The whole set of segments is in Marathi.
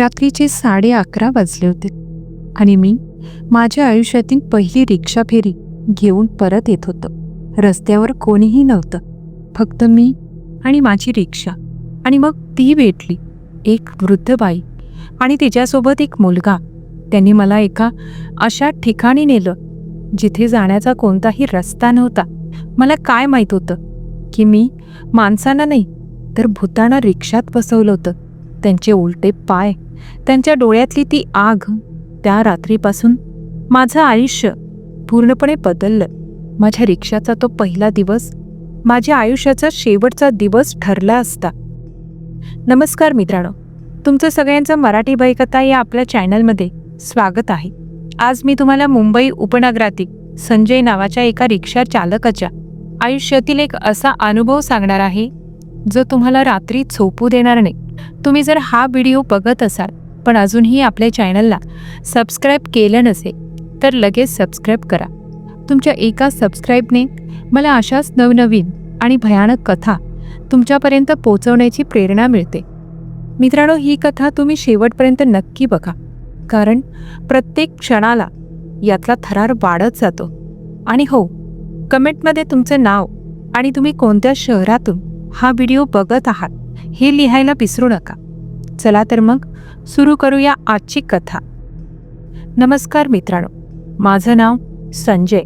रात्रीचे साडे अकरा वाजले होते आणि मी माझ्या आयुष्यातील पहिली रिक्षा फेरी घेऊन परत येत होतो. रस्त्यावर कोणीही नव्हतं. फक्त मी आणि माझी रिक्षा आणि मग ती भेटली. एक वृद्ध बाई आणि तिच्यासोबत एक मुलगा. त्यांनी मला एका अशा ठिकाणी नेलं जिथे जाण्याचा कोणताही रस्ता नव्हता. मला काय माहीत होतं की मी माणसांना नाही तर भूतांना रिक्षात बसवलं होतं. त्यांचे उलटे पाय त्यांच्या डोळ्यातली ती आग त्या रात्रीपासून माझं आयुष्य पूर्णपणे बदललं. माझ्या रिक्षाचा तो पहिला दिवस माझ्या आयुष्याचा शेवटचा दिवस ठरला असता. नमस्कार मित्रांनो तुमचं सगळ्यांचं मराठी भयकथा या आपल्या चॅनलमध्ये स्वागत आहे. आज मी तुम्हाला मुंबई उपनगरातील संजय नावाच्या एका रिक्षा चालकाच्या आयुष्यातील एक असा अनुभव सांगणार आहे जो तुम्हाला रात्री झोपू देणार नाही तुम्ही जर हा व्हिडिओ बघत असाल पण अजूनही आपल्या चॅनलला सबस्क्राईब केलं नसेल तर लगेच सबस्क्राईब करा. तुमच्या एका सबस्क्राईबने मला अशाच नवनवीन आणि भयानक कथा तुमच्यापर्यंत पोहोचवण्याची प्रेरणा मिळते. मित्रांनो ही कथा तुम्ही शेवटपर्यंत नक्की बघा कारण प्रत्येक क्षणाला यातला थरार वाढत जातो. आणि हो कमेंटमध्ये तुमचं नाव आणि तुम्ही कोणत्या शहरातून हा व्हिडिओ बघत आहात. हे लिहायला विसरू नका. चला तर मग सुरू करूया आजची कथा. नमस्कार मित्रांनो. माझं नाव संजय.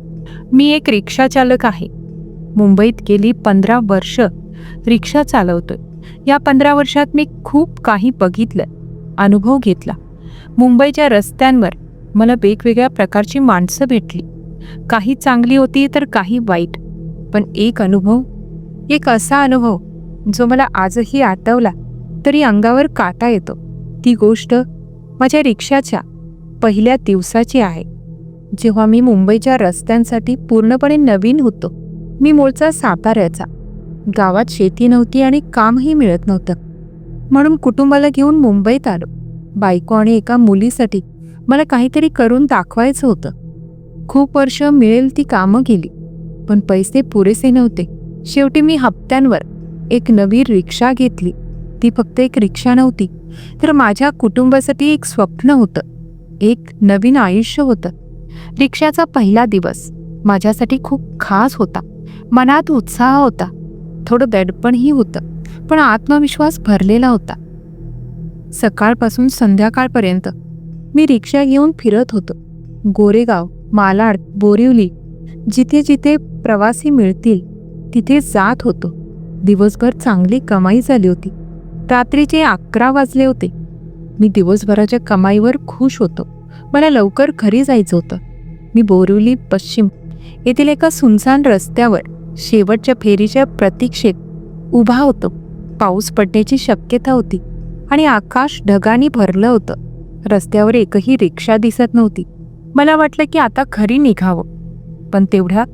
मी एक रिक्षा चालक आहे. मुंबईत गेली पंधरा वर्ष रिक्षा चालवतोय. या पंधरा वर्षात मी खूप काही बघितलं अनुभव घेतला. मुंबईच्या रस्त्यांवर मला वेगवेगळ्या प्रकारची माणसं भेटली. काही चांगली होती तर काही वाईट. पण एक अनुभव एक असा अनुभव जो मला आजही आठवला तरी अंगावर काटा येतो. ती गोष्ट माझ्या रिक्षाच्या पहिल्या दिवसाची आहे. जेव्हा मी मुंबईच्या रस्त्यांसाठी पूर्णपणे नवीन होतो मी मूळचा साताऱ्याचा. गावात शेती नव्हती आणि कामही मिळत नव्हतं. म्हणून कुटुंबाला घेऊन मुंबईत आलो. बायको आणि एका मुलीसाठी मला काहीतरी करून दाखवायचं होतं. खूप वर्ष मिळेल ती कामं केली पण पैसे पुरेसे नव्हते. शेवटी मी हप्त्यांवर एक नवी रिक्षा घेतली. ती फक्त एक रिक्षा नव्हती तर माझ्या कुटुंबासाठी एक स्वप्न होतं. एक नवीन आयुष्य होतं. रिक्षाचा पहिला दिवस माझ्यासाठी खूप खास होता. मनात उत्साह होता. थोडं दडपणही होतं पण आत्मविश्वास भरलेला होता. सकाळपासून संध्याकाळपर्यंत मी रिक्षा घेऊन फिरत होतो. गोरेगाव मालाड बोरिवली जिथे जिथे प्रवासी मिळतील तिथे जात होतो. दिवसभर चांगली कमाई झाली होती. रात्रीचे अकरा वाजले होते. मी दिवसभराच्या कमाईवर खुश होतो. मला लवकर घरी जायचं होतं. मी बोरिवली पश्चिम येथील एका सुनसान रस्त्यावर शेवटच्या फेरीच्या प्रतीक्षेत उभा होतो. पाऊस पडण्याची शक्यता होती आणि आकाश ढगांनी भरलं होतं. रस्त्यावर एकही रिक्षा दिसत नव्हती. मला वाटलं की आता घरी निघावं. पण तेवढ्यात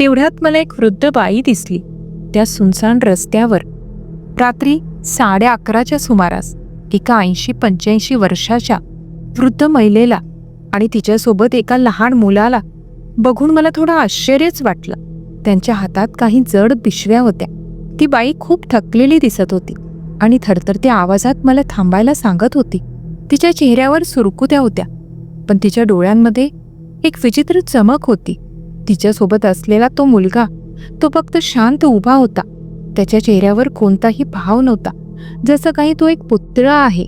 तेवढ्यात मला एक वृद्ध बाई दिसली. त्या सुनसान रस्त्यावर. रात्री साडे अकराच्या सुमारास एका ऐंशी पंच्याऐंशी वर्षाच्या वृद्ध महिलेला आणि तिच्यासोबत एका लहान मुलाला बघून मला थोडं आश्चर्यच वाटलं. त्यांच्या हातात काही जड पिशव्या होत्या. ती बाई खूप थकलेली दिसत होती आणि थरथरत्या आवाजात मला थांबायला सांगत होती. तिच्या चेहऱ्यावर सुरकुत्या होत्या पण तिच्या डोळ्यांमध्ये एक विचित्र चमक होती. तिच्यासोबत असलेला तो मुलगा तो फक्त शांत उभा होता. त्याच्या चेहऱ्यावर कोणताही भाव नव्हता. जसं काही तो एक पुतळा आहे.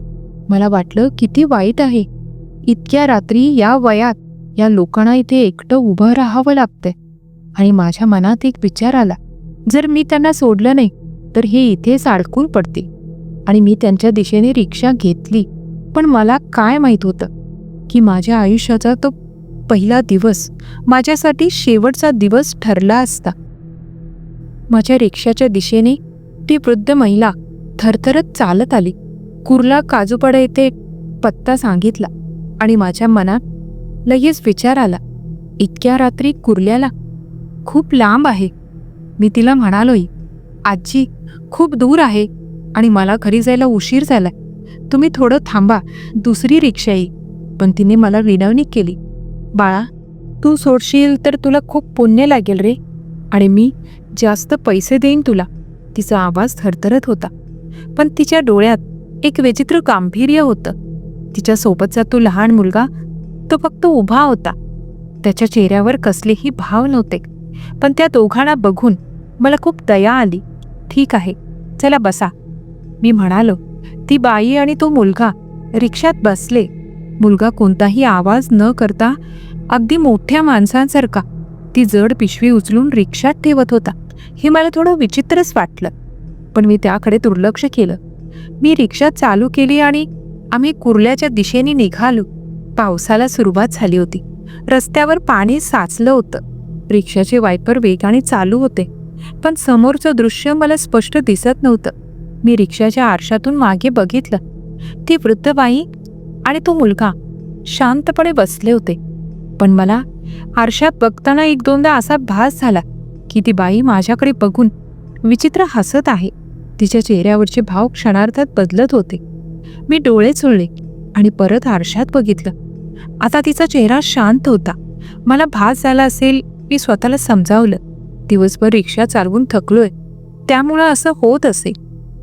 मला वाटलं किती वाईट आहे. इतक्या रात्री या वयात या लोकांना इथे एकटं उभं राहावं लागतंय. आणि माझ्या मनात एक विचार आला. जर मी त्यांना सोडलं नाही तर हे इथेच अडकून पडते आणि मी त्यांच्या दिशेने रिक्षा घेतली. पण मला काय माहीत होतं की माझ्या आयुष्याचा तो पहिला दिवस माझ्यासाठी शेवटचा दिवस ठरला असता. माझ्या रिक्षाच्या दिशेने ती वृद्ध महिला थरथरत चालत आली. कुर्ला काजूपाडा येथे पत्ता सांगितला आणि माझ्या मनात लगेच विचार आला. इतक्या रात्री कुर्ल्याला खूप लांब आहे. मी तिला म्हणालोय आजी खूप दूर आहे आणि मला घरी जायला उशीर झालाय. तुम्ही थोडं थांबा दुसरी रिक्षा येईल. पण तिने मला विनवणी केली. बाळा तू सोडशील तर तुला खूप पुण्य लागेल रे. आणि मी जास्त पैसे देईन तुला. तिचा आवाज थरथरत होता. पण तिच्या डोळ्यात एक विचित्र गांभीर्य होतं. तिच्या सोबतचा तो लहान मुलगा तो फक्त उभा होता. त्याच्या चेहऱ्यावर कसलेही भाव नव्हते. पण त्या दोघांना बघून मला खूप दया आली. ठीक आहे चला बसा. मी म्हणालो ती बाई आणि तो मुलगा रिक्षात बसले. मुलगा कोणताही आवाज न करता अगदी मोठ्या माणसांसारखा ती जड पिशवी उचलून रिक्षात ठेवत होता. हे मला थोडं विचित्रच वाटलं पण मी त्याकडे दुर्लक्ष केलं. मी रिक्षा चालू केली आणि आम्ही कुर्ल्याच्या दिशेने निघालो. पावसाला सुरुवात झाली होती. रस्त्यावर पाणी साचलं होतं. रिक्षाचे वायपर वेगाने चालू होते पण समोरचं दृश्य मला स्पष्ट दिसत नव्हतं. मी रिक्षाच्या आरशातून मागे बघितलं. ती वृद्ध बाई आणि तो मुलगा शांतपणे बसले होते. पण मला आरशात बघताना एक दोनदा असा भास झाला की ती बाई माझ्याकडे बघून विचित्र हसत आहे. तिच्या चेहऱ्यावरचे भाव क्षणार्थात बदलत होते. मी डोळे चोळले आणि परत आरशात बघितलं. आता तिचा चेहरा शांत होता. मला भास झाला असेल मी स्वतःला समजावलं. दिवसभर रिक्षा चालवून थकलोय. त्यामुळं असं होत असे.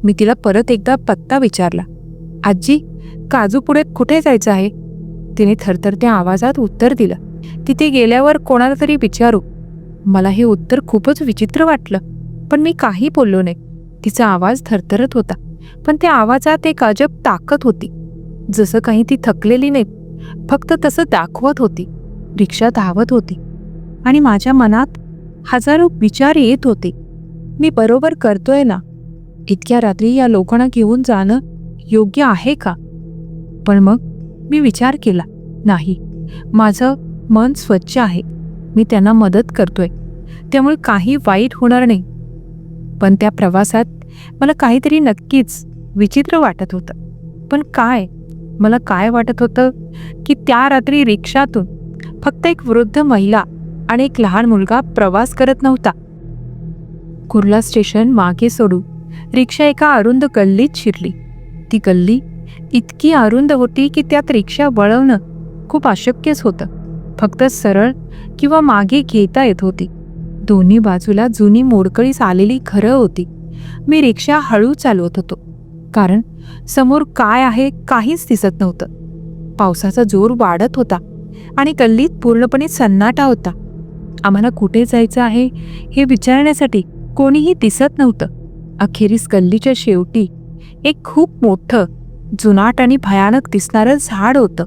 मी तिला परत एकदा पत्ता विचारला. आजी काजू कुठे जायचं आहे? तिने थरथरत्या आवाजात उत्तर दिलं. तिथे गेल्यावर कोणाला तरी विचारू. मला हे उत्तर खूपच विचित्र वाटलं पण मी काही बोललो नाही. तिचा आवाज थरथरत होता पण त्या आवाजात एक अजब ताकद होती. जसं काही ती थकलेली नाही फक्त तसं दाखवत होती. रिक्षा धावत होती. आणि माझ्या मनात हजारो विचार येत होते. मी बरोबर करतोय ना? इतक्या रात्री या लोकांना घेऊन जाणं योग्य आहे का? पण मग मी विचार केला नाही माझं मन स्वच्छ आहे. मी त्यांना मदत करतोय. त्यामुळे काही वाईट होणार नाही. पण त्या प्रवासात मला काहीतरी नक्कीच विचित्र वाटत होतं. पण काय? मला काय वाटत होतं की त्या रात्री रिक्षातून फक्त एक वृद्ध महिला आणि एक लहान मुलगा प्रवास करत नव्हता. कुर्ला स्टेशन मागे सोडू रिक्षा एका अरुंद गल्लीत शिरली. ती गल्ली इतकी अरुंद होती की त्यात रिक्षा वळवणं खूप अशक्यच होतं. फक्त सरळ किंवा मागे घेता येत होती. दोन्ही बाजूला जुनी मोडकळीस आलेली घरं होती. मी रिक्षा हळू चालवत होतो. कारण समोर काय आहे काहीच दिसत नव्हतं. पावसाचा जोर वाढत होता आणि गल्लीत पूर्णपणे सन्नाटा होता. आम्हाला कुठे जायचं आहे हे विचारण्यासाठी कोणीही दिसत नव्हतं. अखेरीस गल्लीच्या शेवटी एक खूप मोठं जुनाट आणि भयानक दिसणारं झाड होतं.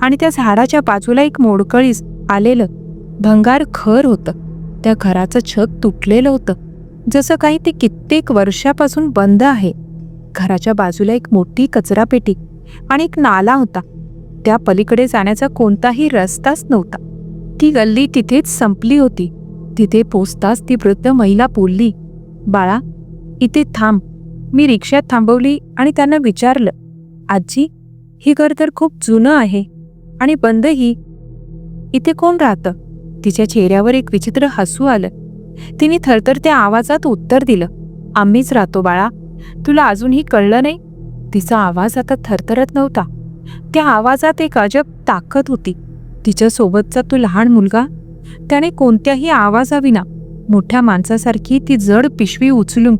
आणि त्या झाडाच्या बाजूला एक मोडकळीस आलेलं भंगार घर होतं. त्या घराचं छत तुटलेलं होतं. जसं काही ते कित्येक वर्षापासून बंद आहे. घराच्या बाजूला एक मोठी कचरापेटी आणि एक नाला होता. त्या पलीकडे जाण्याचा कोणताही रस्ताच नव्हता. ती गल्ली तिथेच संपली होती. तिथे पोचताच ती वृद्ध महिला बोलली बाळा इथे थांब. मी रिक्षात थांबवली आणि त्यांना विचारलं. आजी ही घर तर खूप जुनं आहे आणि बंदही. इथे कोण राहतं? तिच्या चेहऱ्यावर एक विचित्र हसू आलं. तिने थरथरत्या आवाजात उत्तर दिलं. आम्हीच राहतो बाळा. तुला अजूनही कळलं नाही? तिचा आवाज आता थरथरत नव्हता. त्या आवाजात एक अजब ताकद होती. तिच्या सोबतचा तो लहान मुलगा त्याने कोणत्याही आवाजाविना मोठ्या माणसासारखी ती जड पिशवी उचलून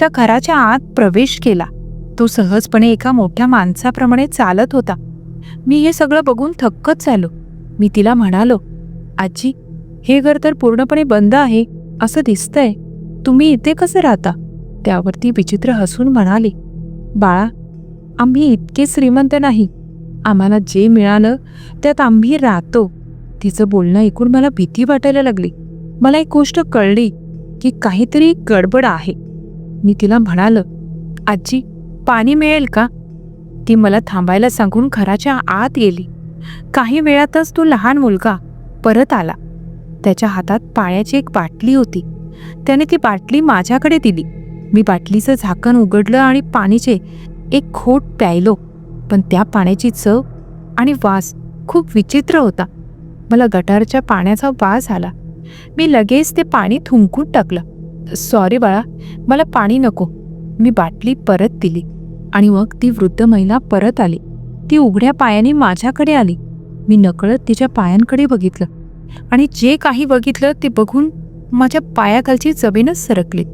त्या घराच्या आत प्रवेश केला. तो सहजपणे एका मोठ्या माणसाप्रमाणे चालत होता. मी हे सगळं बघून थक्कच झालो. मी तिला म्हणालो आजी हे घर तर पूर्णपणे बंद आहे असं दिसतंय. तुम्ही इथे कसं राहता? त्यावरती विचित्र हसून म्हणाले बाळा आम्ही इतके श्रीमंत नाही. आम्हाला जे मिळालं त्यात आम्ही राहतो. तिचं बोलणं ऐकून मला भीती वाटायला लागली. मला एक गोष्ट कळली की काहीतरी गडबड आहे. मी तिला म्हणालं आजी पाणी मिळेल का? ती मला थांबायला सांगून घराच्या आत गेली. काही वेळातच तो लहान मुलगा परत आला. त्याच्या हातात पाण्याची एक बाटली होती. त्याने ती बाटली माझ्याकडे दिली. मी बाटलीचं झाकण उघडलं आणि पाणीचे एक खोट प्यायलो. पण त्या पाण्याची चव आणि वास खूप विचित्र होता. मला गटारच्या पाण्याचा वास आला. मी लगेच ते पाणी थुंकून टाकलं. सॉरी बाळा मला पाणी नको. मी बाटली परत दिली. आणि मग ती वृद्ध महिला परत आली. ती उघड्या पायाने माझ्याकडे आली. मी नकळत तिच्या पायांकडे बघितलं. आणि जे काही बघितलं ते बघून माझ्या पायाखालची जमीनच सरकली.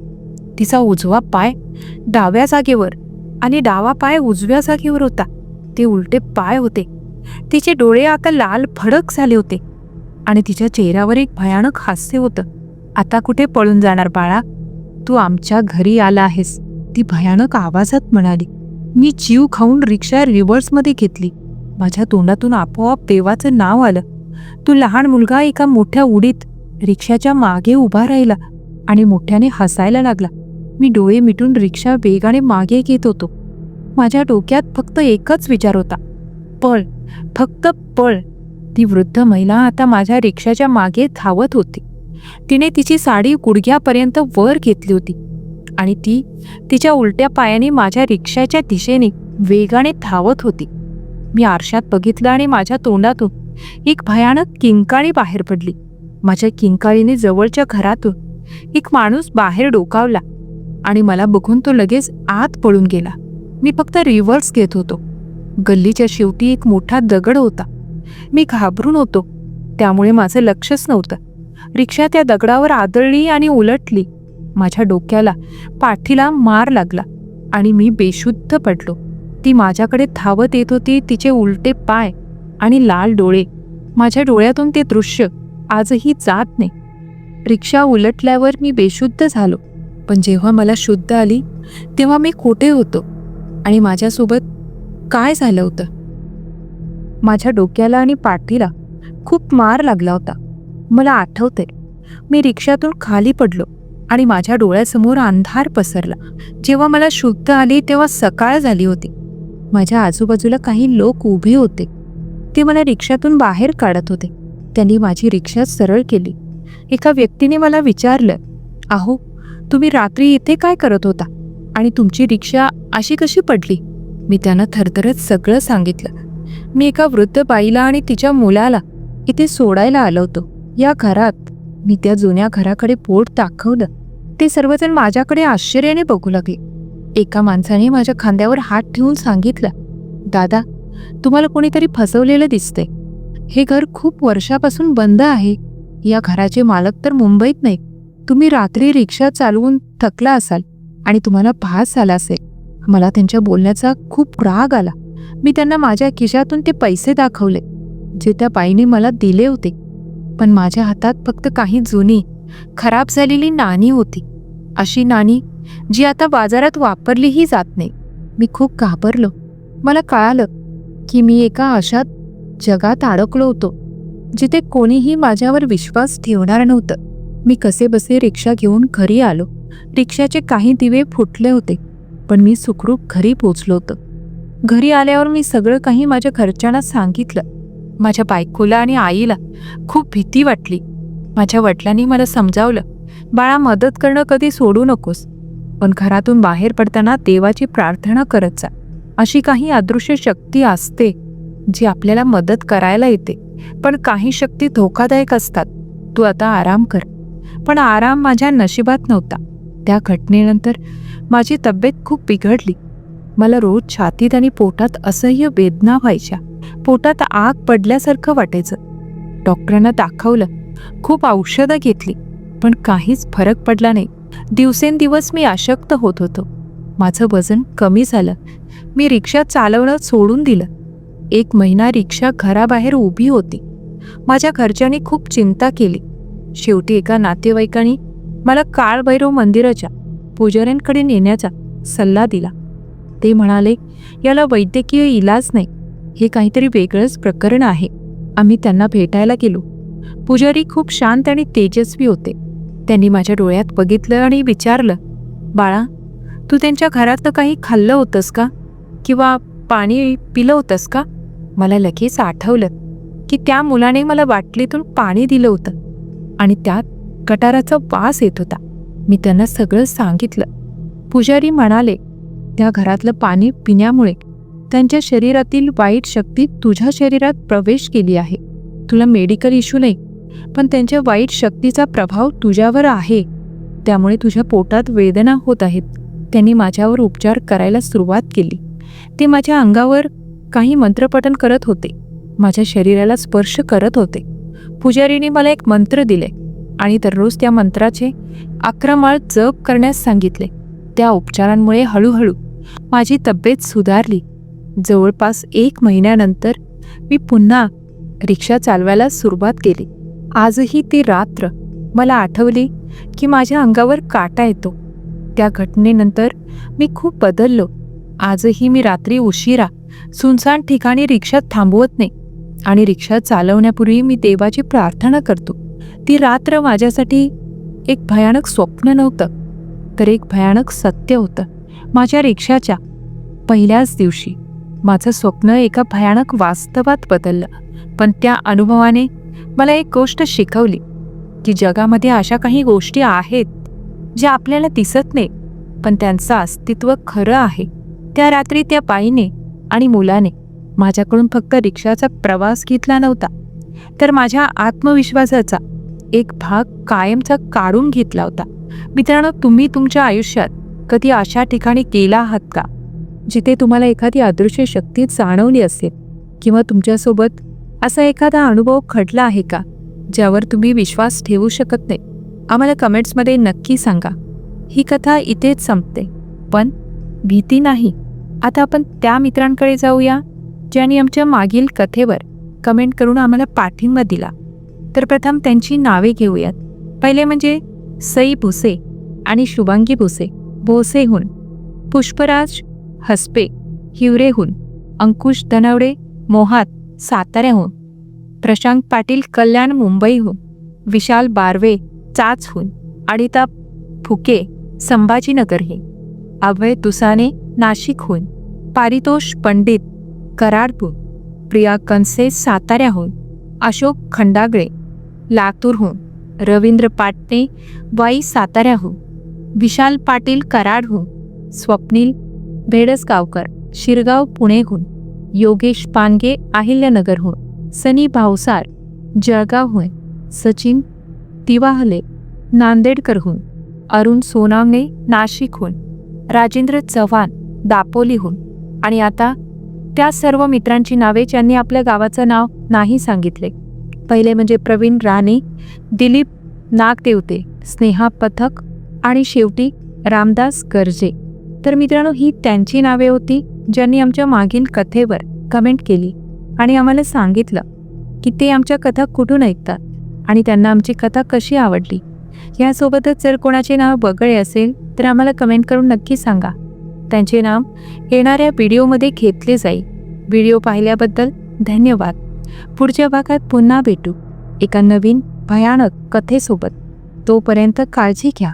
तिचा उजवा पाय डाव्या जागेवर आणि डावा पाय उजव्या जागेवर होता. ते उलटे पाय होते. तिचे डोळे आता लाल भडक झाले होते. आणि तिच्या चेहऱ्यावर एक भयानक हास्य होतं. आता कुठे पळून जाणार बाळा? तू आमच्या घरी आला आहेस. ती भयानक आवाजात म्हणाली. मी जीव खाऊन रिक्षा रिव्हर्समध्ये घेतली. माझ्या तोंडातून आपोआप देवाचं नाव आलं. तो लहान मुलगा एका मोठ्या उडीत रिक्षाच्या मागे उभा राहिला आणि मोठ्याने हसायला लागला. मी डोळे मिटून रिक्षा वेगाने मागे घेत होतो. माझ्या डोक्यात फक्त एकच विचार होता. पळ फक्त पळ. ती वृद्ध महिला आता माझ्या रिक्षाच्या मागे धावत होती. तिने तिची साडी गुडघ्यापर्यंत वर घेतली होती. आणि ती तिच्या उलट्या पायाने माझ्या रिक्षाच्या दिशेने वेगाने धावत होती. मी आरशात बघितलं आणि माझ्या तोंडातून एक भयानक किंकाळी बाहेर पडली. माझ्या किंकाळीने जवळच्या घरातून एक माणूस बाहेर डोकावला आणि मला बघून तो लगेच आत पळून गेला. मी फक्त रिव्हर्स घेत होतो. गल्लीच्या शेवटी एक मोठा दगड होता. मी घाबरून होतो. त्यामुळे माझं लक्षच नव्हतं. रिक्षा त्या दगडावर आदळली आणि उलटली. माझ्या डोक्याला पाठीला मार लागला आणि मी बेशुद्ध पडलो. ती माझ्याकडे धावत येत होती तिचे उलटे पाय आणि लाल डोळे. माझ्या डोळ्यातून ते दृश्य आजही जात नाही. रिक्षा उलटल्यावर मी बेशुद्ध झालो. पण जेव्हा मला शुद्ध आली तेव्हा मी खोटे होतो आणि माझ्यासोबत काय झालं होतं? माझ्या डोक्याला आणि पाठीला खूप मार लागला होता. मला आठवते मी रिक्षातून खाली पडलो. आणि माझ्या डोळ्यासमोर अंधार पसरला. जेव्हा मला शुद्ध आली तेव्हा सकाळ झाली होती. माझ्या आजूबाजूला काही लोक उभे होते. ते मला रिक्षातून बाहेर काढत होते. त्यांनी माझी रिक्षा सरळ केली. एका व्यक्तीने मला विचारलं आहो तुम्ही रात्री इथे काय करत होता? आणि तुमची रिक्षा अशी कशी पडली? मी त्यांना थरथरत सगळं सांगितलं. मी एका वृद्ध बाईला आणि तिच्या मुलाला इथे सोडायला आलो होतो. या घरात मी त्या जुन्या घराकडे पोट दाखवलं. ते सर्वजण माझ्याकडे आश्चर्याने बघू लागले. एका माणसाने माझ्या खांद्यावर हात ठेवून सांगितलं दादा तुम्हाला कोणीतरी फसवलेलं दिसतंय. हे घर खूप वर्षापासून बंद आहे. या घराचे मालक तर मुंबईत नाही तुम्ही रात्री रिक्षा चालवून थकला असाल आणि तुम्हाला भास झाला असेल. मला त्यांच्या बोलण्याचा खूप राग आला. मी त्यांना माझ्या खिशातून ते पैसे दाखवले जे त्या बाईने मला दिले होते. पण माझ्या हातात फक्त काही जुनी खराब झालेली नाणी होती. अशी नाणी जी आता बाजारात वापरलीही जात नाही. मी खूप घाबरलो. मला कळालं की मी एका अशा जगात अडकलो होतो जिथे कोणीही माझ्यावर विश्वास ठेवणार नव्हतं. मी कसे बसे रिक्षा घेऊन घरी आलो. रिक्षाचे काही दिवे फुटले होते पण मी सुखरूप घरी पोचलो होतो. घरी आल्यावर मी सगळं काही माझ्या घरच्यांना सांगितलं. माझ्या बायकोला आणि आईला खूप भीती वाटली. माझ्या वडिलांनी मला समजावलं बाळा मदत करणं कधी सोडू नकोस. पण घरातून बाहेर पडताना देवाची प्रार्थना करत जा. अशी काही अदृश्य शक्ती असते जी आपल्याला मदत करायला येते. पण काही शक्ती धोकादायक असतात. तू आता आराम कर. पण आराम माझ्या नशिबात नव्हता. त्या घटनेनंतर माझी तब्येत खूप बिघडली. मला रोज छातीत आणि पोटात असह्य वेदना व्हायच्या. पोटात आग पडल्यासारखं वाटायचं. डॉक्टरांना दाखवलं. खूप औषधं घेतली. पण काहीच फरक पडला नाही. दिवसेंदिवस मी अशक्त होत होतो. माझं वजन कमी झालं. मी रिक्षा चालवणं सोडून दिलं. एक महिना रिक्षा घराबाहेर उभी होती. माझ्या घरच्यांनी खूप चिंता केली. शेवटी एका नातेवाईकांनी मला काळभैरव मंदिराच्या पुजाऱ्यांकडे नेण्याचा सल्ला दिला. ते म्हणाले याला वैद्यकीय इलाज नाही. हे काहीतरी वेगळंच प्रकरण आहे. आम्ही त्यांना भेटायला गेलो. पुजारी खूप शांत आणि तेजस्वी होते. त्यांनी माझ्या डोळ्यात बघितलं आणि विचारलं बाळा तू त्यांच्या घरातलं काही खाल्लं होतंस का? किंवा पाणी पिलं होतंस का? मला लगेच आठवलं की त्या मुलाने मला बाटलीतून पाणी दिलं होतं आणि त्यात गटाराचा वास येत होता. मी त्यांना सगळं सांगितलं. पुजारी म्हणाले त्या घरातलं पाणी पिण्यामुळे त्यांच्या शरीरातील वाईट शक्ती तुझ्या शरीरात प्रवेश केली आहे. तुला मेडिकल इश्यू नाही पण त्यांच्या वाईट शक्तीचा प्रभाव तुझ्यावर आहे. त्यामुळे तुझ्या पोटात वेदना होत आहेत. त्यांनी माझ्यावर उपचार करायला सुरुवात केली. ते माझ्या अंगावर काही मंत्रपठन करत होते. माझ्या शरीराला स्पर्श करत होते. पुजारीने मला एक मंत्र दिले आणि दररोज त्या मंत्राचे अकरा माळ जप करण्यास सांगितले. त्या उपचारांमुळे हळूहळू माझी तब्येत सुधारली. जवळपास एक महिन्यानंतर मी पुन्हा रिक्षा चालवायला सुरुवात केली. आजही ती रात्र मला आठवली की माझ्या अंगावर काटा येतो. त्या घटनेनंतर मी खूप बदललो. आजही मी रात्री उशिरा सुनसान ठिकाणी रिक्षा थांबवत नाही आणि रिक्षा चालवण्यापूर्वी मी देवाची प्रार्थना करतो. ती रात्र माझ्यासाठी एक भयानक स्वप्न नव्हतं तर एक भयानक सत्य होतं. माझ्या रिक्षाच्या पहिल्याच दिवशी माझं स्वप्न एका भयानक वास्तवात बदललं पण त्या अनुभवाने मला एक गोष्ट शिकवली. की जगामध्ये अशा काही गोष्टी आहेत ज्या आपल्याला दिसत नाही पण त्यांचं अस्तित्व खरं आहे. त्या रात्री त्या बाईने आणि मुलाने माझ्याकडून फक्त रिक्षाचा प्रवास घेतला नव्हता तर माझ्या आत्मविश्वासाचा एक भाग कायमचा काढून घेतला होता. मित्रांनो तुम्ही तुमच्या आयुष्यात कधी अशा ठिकाणी गेला आहात का जिथे तुम्हाला एखादी अदृश्य शक्ती जाणवली असेल किंवा तुमच्यासोबत असा एखादा अनुभव खडला आहे का ज्यावर तुम्ही विश्वास ठेवू शकत नाही? आम्हाला कमेंट्समध्ये नक्की सांगा. ही कथा इथेच संपते. पण भीती नाही. आता आपण त्या मित्रांकडे जाऊया ज्यांनी आमच्या मागील कथेवर कमेंट करून आम्हाला पाठिंबा दिला. तर प्रथम त्यांची नावे घेऊयात. पहिले म्हणजे सई भुसे आणि शुभांगी भुसे. भोसेहून. पुष्पराज हसपे. हिवरेहून. अंकुश धनवडे मोहात. साताऱ्याहून. प्रशांत पाटील कल्याण मुंबईहून. विशाल बारवे चाचहून. अडिता फुके संभाजीनगरही. अभय तुसाने नाशिकहून. पारितोष पंडित कराडपूर. प्रिया कनसे साताऱ्याहून. अशोक खंडागळे लातूरहून. रवींद्र पाटणे वाई साताऱ्याहून. विशाल पाटील कराडहून. स्वप्नील भेडसगावकर शिरगाव पुणेहून. योगेश पानगे अहिल्यानगरहून सनी भावसार जळगावहून सचिन तिवाहले नांदेडकरहून अरुण सोनावणे नाशिकहून राजेंद्र चव्हाण दापोलीहून. आणि आता त्या सर्व मित्रांची नावे ज्यांनी आपल्या गावाचं नाव नाही सांगितले. पहिले म्हणजे प्रवीण राणे दिलीप नागदेवते स्नेहा पथक आणि शेवटी रामदास गर्जे. तर मित्रांनो ही त्यांची नावे होती. ज्यांनी आमच्या मागील कथेवर कमेंट केली आणि आम्हाला सांगितलं की ते आमच्या कथा कुठून ऐकतात आणि त्यांना आमची कथा कशी आवडली. यासोबतच जर कोणाचे नाव बगळे असेल तर आम्हाला कमेंट करून नक्की सांगा. त्यांचे नाव येणाऱ्या व्हिडिओमध्ये घेतले जाईल. व्हिडिओ पाहिल्याबद्दल धन्यवाद. पुढच्या भागात पुन्हा भेटू एका नवीन भयानक कथेसोबत. तोपर्यंत काळजी घ्या.